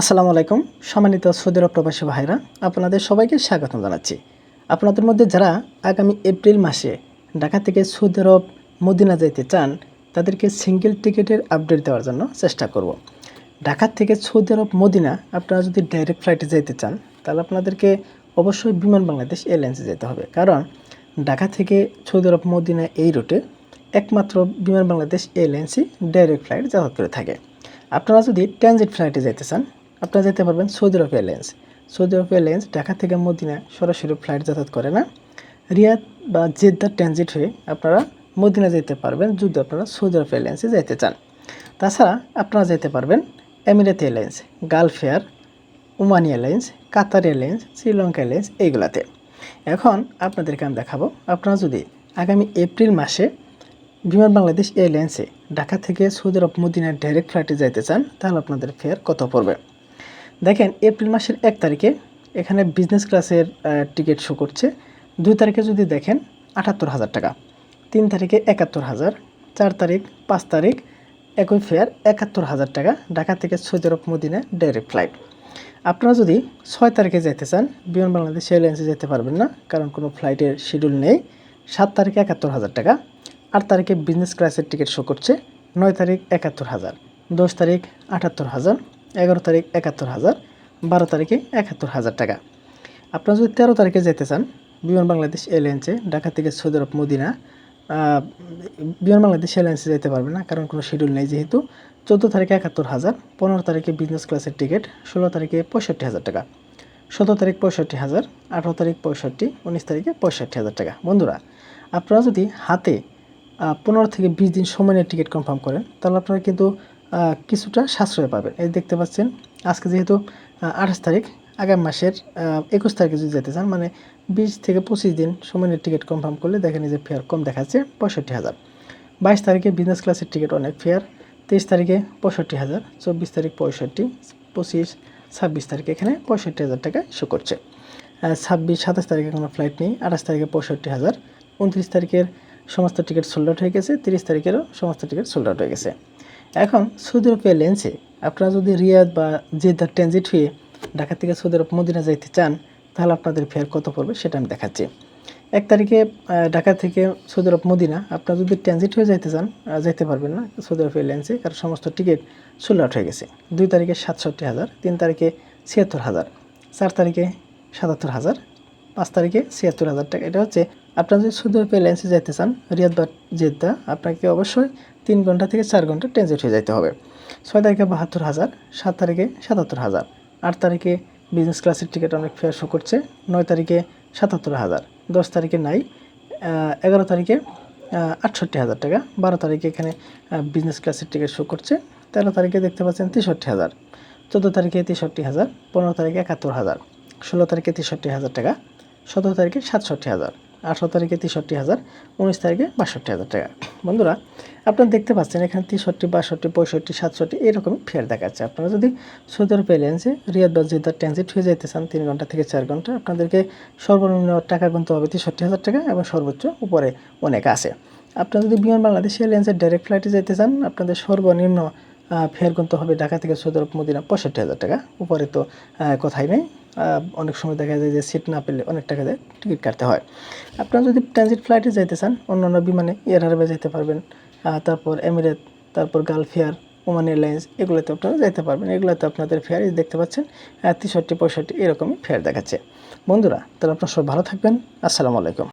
আসসালামু আলাইকুম, সম্মানিত সৌদি আরব প্রবাসী ভাইরা, আপনাদের সবাইকে স্বাগত জানাচ্ছি। আপনাদের মধ্যে যারা আগামী এপ্রিল মাসে ঢাকা থেকে সৌদি আরব মদিনা যেতে চান, তাদেরকে সিঙ্গেল টিকিটের আপডেট দেওয়ার জন্য চেষ্টা করব। ঢাকা থেকে সৌদি আরব মদিনা, আপনারা যদি ডাইরেক্ট ফ্লাইটে যেতে চান, তাহলে আপনাদেরকে অবশ্যই বিমান বাংলাদেশ এয়ারলাইন্সে যেতে হবে। কারণ ঢাকা থেকে সৌদি আরব মদিনা এই রুটে একমাত্র বিমান বাংলাদেশ এয়ারলাইন্সই ডাইরেক্ট ফ্লাইট যাতায়াত করে থাকে। আপনারা যদি ট্রানজিট ফ্লাইটে যেতে চান আপনারা যেতে পারবেন Saudi Arab airlines. Saudi Arab airlines Dhaka থেকে মদিনা সরাসরি ফ্লাইট যাতায়াত করে না। রিয়াদ বা জেদ্দা ট্রানজিট হয়ে আপনারা মদিনা যেতে পারবেন যদি আপনারা সৌদি আরব এয়ারলাইন্সে যেতে চান। তাছাড়া আপনারা যেতে পারবেন Emirate airlines, Gulf Air, Oman airlines, Qatar airlines, Sri Lanka airlines এইগুলাতে। এখন আপনাদেরকে আমি দেখাবো, আপনারা যদি আগামী এপ্রিল মাসে বিমান বাংলাদেশ এয়ারলাইন্সে ঢাকা থেকে সৌদি আরব মদিনার ডাইরেক্ট ফ্লাইটে যাইতে চান, তাহলে আপনাদের ফেয়ার কত পড়বে? দেখেন, এপ্রিল মাসের এক তারিখে এখানে বিজনেস ক্লাসের টিকিট শো করছে। দুই তারিখে যদি দেখেন, আটাত্তর হাজার টাকা। তিন তারিখে একাত্তর হাজার, চার তারিখ, পাঁচ তারিখ, একই ফেয়ার একাত্তর হাজার টাকা ঢাকা থেকে Saudi Arab Medina direct flight আপনারা যদি ছয় তারিখে যেতে চান, বিমান বাংলাদেশ এয়ারলাইন্সে যেতে পারবেন না, কারণ কোনো ফ্লাইটের শিডিউল নেই। সাত তারিখে একাত্তর হাজার টাকা, আট তারিখে বিজনেস ক্লাসের টিকিট শো করছে, নয় তারিখ একাত্তর হাজার, দশ তারিখ আটাত্তর হাজার এগারো তারিখ একাত্তর হাজার, বারো তারিখে একাত্তর হাজার টাকা। আপনারা যদি তেরো তারিখে যেতে চান, বিমান বাংলাদেশ এয়ারলাইন্সে, ঢাকা থেকে সৌদি আরব মদিনা বিমান বাংলাদেশ এয়ারলাইন্সে যেতে পারবে না, কারণ কোনো শিডিউল নেই যেহেতু। চোদ্দ তারিখে একাত্তর হাজার, পনেরো তারিখে বিজনেস ক্লাসের টিকিট ষোলো তারিখে পঁয়ষট্টি হাজার টাকা। সতেরো তারিখ পঁয়ষট্টি হাজার, আঠারো তারিখ পঁয়ষট্টি, উনিশ তারিখে পঁয়ষট্টি হাজার টাকা। বন্ধুরা, আপনারা যদি হাতে পনেরো থেকে বিশ দিন সময় নিয়ে টিকিট কনফার্ম করেন, তাহলে আপনারা কিন্তু কিছুটা সাশ্রয় পাবেন এই দেখতে পাচ্ছেন, আজকে যেহেতু আঠাশ তারিখ, আগামী মাসের একুশ তারিখে যদি যেতে চান মানে বিশ থেকে পঁচিশ দিন সময় নিয়ে টিকিট কনফার্ম করলে দেখেন যে ফেয়ার কম দেখাচ্ছে পঁয়ষট্টি হাজার। বাইশ তারিখে বিজনেস ক্লাসের টিকিট অনেক ফেয়ার তেইশ তারিখে পঁয়ষট্টি হাজার, চব্বিশ তারিখ পঁয়ষট্টি, পঁচিশ, ছাব্বিশ তারিখে এখানে পঁয়ষট্টি হাজার টাকা শো করছে। ছাব্বিশ, সাতাশ তারিখে কোনো ফ্লাইট নেই, আঠাশ তারিখে পঁয়ষট্টি হাজার, উনত্রিশ তারিখের সমস্ত টিকিট সোল্ড আউট হয়ে গেছে, তিরিশ তারিখেরও সমস্ত টিকিট সোল্ড আউট হয়ে গেছে। এখন সৌদি আরব এয়ারলাইন্সে আপনারা যদি রিয়াদ বা জেদ্দা ট্রানজিট হয়ে ঢাকা থেকে সৌদি আরব মদিনা যাইতে চান, তাহলে আপনাদের ফেয়ার কত পড়বে সেটা আমি দেখাচ্ছি। এক তারিখে ঢাকা থেকে সৌদি আরব মদিনা, আপনারা যদি ট্রানজিট হয়ে যাইতে চান যাইতে পারবেন না সৌদি আরব এয়ারলাইন্সে কারণ সমস্ত টিকিট সোল্ড আউট হয়ে গেছে। দুই তারিখে সাতষট্টি হাজার, তিন তারিখে ছিয়াত্তর হাজার, চার তারিখে সাতাত্তর হাজার, পাঁচ তারিখে ছিয়াত্তর হাজার টাকা। এটা হচ্ছে, আপনারা যদি সৌদি আরব এয়ারলাইন্সে যাইতে চান, রিয়াদ বা জেদ্দা, আপনাকে অবশ্যই তিন ঘণ্টা থেকে চার ঘণ্টা ট্রানজিট হয়ে যাইতে হবে। ছয় তারিখে বাহাত্তর হাজার, সাত তারিখে সাতাত্তর হাজার, আট তারিখে বিজনেস ক্লাসের টিকিট অনেক ফেয়ার শো করছে, নয় তারিখে সাতাত্তর হাজার, দশ তারিখে নাই এগারো তারিখে আটষট্টি হাজার টাকা, বারো তারিখে এখানে বিজনেস ক্লাসের টিকিট শো করছে, তেরো তারিখে দেখতে পাচ্ছেন তেষট্টি হাজার, চোদ্দ তারিখে তেষট্টি হাজার, পনেরো তারিখে একাত্তর হাজার, ষোলো তারিখে তেষট্টি হাজার টাকা, সতেরো তারিখে সাতষট্টি হাজার আঠারো তারিখে তেষট্টি হাজার, উনিশ তারিখে বাষট্টি হাজার টাকা। বন্ধুরা, আপনারা দেখতে পাচ্ছেন এখানে তেষট্টি, বাষট্টি, পঁয়ষট্টি, সাতষট্টি এরকমই ফেয়ার দেখাচ্ছে। আপনারা যদি সৌদি আরব এয়ারলাইন্সে রিয়াদ বা জেদ্দার ট্রানজিট হয়ে যেতে চান, তিন ঘণ্টা থেকে চার ঘণ্টা, আপনাদেরকে সর্বনিম্ন টাকা গুনতে হবে তেষট্টি হাজার টাকা এবং সর্বোচ্চ উপরে অনেক আছে। আপনারা যদি বিমান বাংলাদেশ এয়ারলাইন্সের ডাইরেক্ট ফ্লাইটে যেতে চান, আপনাদের সর্বনিম্ন ফেয়ার গুনতে হবে ঢাকা থেকে সৌদি মদিনা, পঁয়ষট্টি হাজার টাকা। উপরে তো কথাই নেই। অনেক সময় দেখা যায় যে সিট না পেলে অনেক টাকা দিয়ে টিকিট কাটতে হয়। আপনারা যদি ট্রানজিট ফ্লাইটে যেতে চান, অন্যান্য বিমানে এয়ার আরবে যেতে পারবেন। তারপর এমিরেট তারপর গালফ এয়ার ওমান এয়ারলাইন্স এগুলোতে আপনারা যেতে পারবেন। এগুলোতে আপনাদের ফেয়ার দেখতে পাচ্ছেন তেষট্টি, পঁয়ষট্টি, এরকমই ফেয়ার দেখাচ্ছে। বন্ধুরা, তাহলে আপনারা সব ভালো থাকবেন। আসসালামু আলাইকুম।